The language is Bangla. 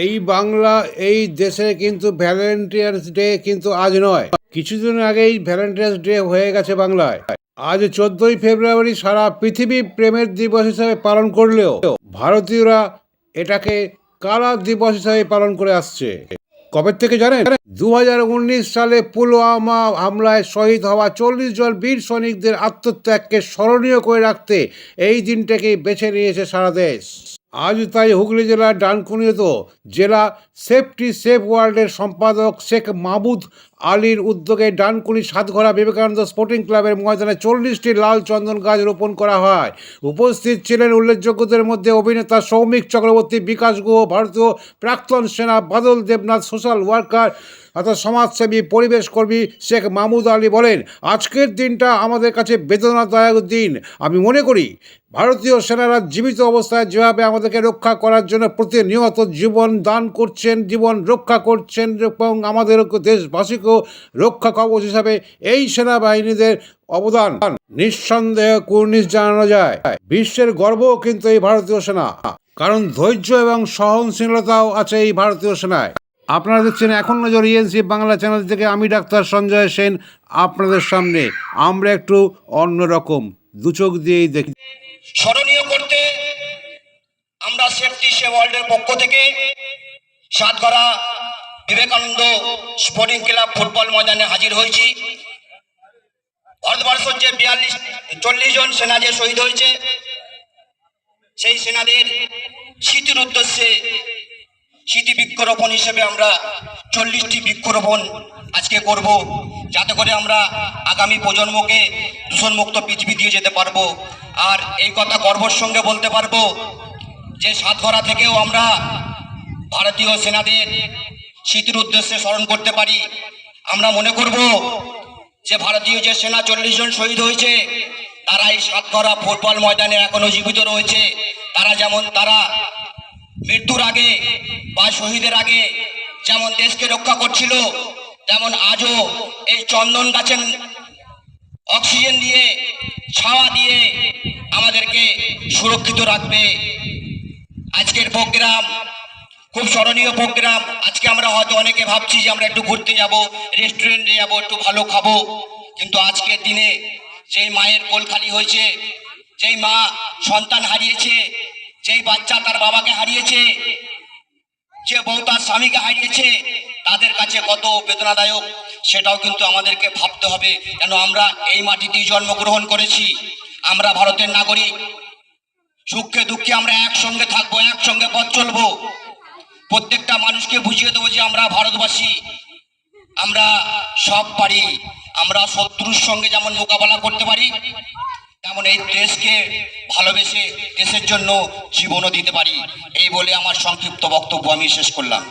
এই বাংলা, এই দেশে কিন্তু ভ্যালেন্টিয়ার্স ডে কিন্তু আজ নয়। কিছুদিন আগেই ভ্যালেন্টিয়ার্স ডে হয়ে গেছে বাংলায়। আজ চোদ্দই ফেব্রুয়ারি সারা পৃথিবী প্রেমের দিবস হিসাবে পালন করলেও ভারতীয়রা এটাকে কালা দিবস হিসাবে পালন করে আসছে? কবে থেকে জানেন? দু হাজার উনিশ সালে পুলওয়ামা হামলায় শহীদ হওয়া চল্লিশ জন বীর সৈনিকদের আত্মত্যাগকে স্মরণীয় করে রাখতে এই দিনটাকেই বেছে নিয়েছে সারা দেশ। আজ তাই হুগলি জেলার ডানকুনিতে জেলা সেফটি সেফ ওয়ার্ল্ডের সম্পাদক শেখ মাহবুদ আলীর উদ্যোগে ডানকুনি সাতঘরা বিবেকানন্দ স্পোর্টিং ক্লাবের ময়দানে চল্লিশটি লাল চন্দন গাছ রোপণ করা হয়। উপস্থিত ছিলেন উল্লেখযোগ্যদের মধ্যে অভিনেতা সৌমিক চক্রবর্তী, বিকাশ গুহ, ভারতীয় প্রাক্তন সেনা বাদল দেবনাথ, সোশ্যাল ওয়ার্কার অর্থাৎ সমাজসেবী পরিবেশ কর্মী শেখ মাহমুদ আলী বলেন, আজকের দিনটা আমাদের কাছে বেদনাদায়ক দিন। আমি মনে করি, ভারতীয় সেনারা জীবিত অবস্থায় যেভাবে আমাদেরকে রক্ষা করার জন্য প্রতিনিয়ত জীবন দান করছেন, জীবন রক্ষা করছেন এবং আমাদের দেশবাসীকেও রক্ষা কবচ হিসাবে এই সেনাবাহিনীদের অবদান। নিঃসন্দেহে কুর্নিশ জানানো যায়, বিশ্বের গর্বও কিন্তু এই ভারতীয় সেনা। কারণ ধৈর্য এবং সহনশীলতাও আছে এই ভারতীয় সেনায়। আপনারা দেখছেন এখন নজর ইএনসি বাংলা চ্যানেল থেকে আমি ডাক্তার সঞ্জয় সেন আপনাদের সামনে। আমরা একটু অন্যরকম দু চোখ দিয়েই দেখি। স্মরণীয় করতে আমরা সেফটি সে ওয়ার্ল্ডের পক্ষ থেকে Satgara Vivekananda sporting club football ময়দানে হাজির হয়েছি। ভারতবর্ষের যে বিয়াল্লিশ, চল্লিশ জন সেনা যে শহীদ হয়েছে, সেই সেনাদের স্মৃতির উদ্দেশ্যে স্মৃতি বৃক্ষরোপণ হিসেবে আমরা চল্লিশটি বৃক্ষরোপণ আজকে করব। যাতে করে আমরা আগামী প্রজন্মকে দূষণমুক্ত পৃথিবী দিয়ে যেতে পারব। আর এই কথা গর্বর সঙ্গে বলতে পারব যে সাতঘরা থেকেও আমরা ভারতীয় সেনাদের স্মৃতির উদ্দেশ্যে স্মরণ করতে পারি। আমরা মনে করব যে ভারতীয় যে সেনা চল্লিশ জন শহীদ হয়েছে তারা এই সাতঘরা ফুটবল ময়দানে এখনও জীবিত রয়েছে। তারা যেমন তারা মৃত্যুর আগে বা শহীদের আগে যেমন দেশকে রক্ষা করছিল, তেমন আজও এই চন্দন গাছের অক্সিজেন দিয়ে, ছাওয়া দিয়ে আমাদেরকে সুরক্ষিত রাখবে। আজকের প্রোগ্রাম খুব স্মরণীয় প্রোগ্রাম। আজকে আমরা হয়তো অনেকে ভাবছি যে আমরা একটু ঘুরতে যাব, রেস্টুরেন্টে যাব, একটু ভালো খাব। কিন্তু আজকের দিনে যেই মায়ের কোল খালি হয়েছে, যেই মা সন্তান হারিয়েছে, যেই বাচ্চা তার বাবাকে হারিয়েছে, যে বউ তার স্বামীকে হারিয়েছে, তাদের কাছে কত বেদনাদায়ক, সেটাও কিন্তু আমাদেরকে ভাবতে হবে। কেন আমরা এই মাটিতেই জন্মগ্রহণ করেছি, আমরা ভারতের নাগরিক। সুখে দুঃখে আমরা একসঙ্গে থাকব, একসঙ্গে পথ চলবো। প্রত্যেকটা মানুষকে বুঝিয়ে দেবো যে আমরা ভারতবাসী। আমরা সব পারি। আমরা শত্রুর সঙ্গে যেমন মোকাবেলা করতে পারি, তেমন এই দেশকে ভালোবেসে দেশের জন্য জীবনও দিতে পারি। এই বলে আমার সংক্ষিপ্ত বক্তব্য আমি শেষ করলাম।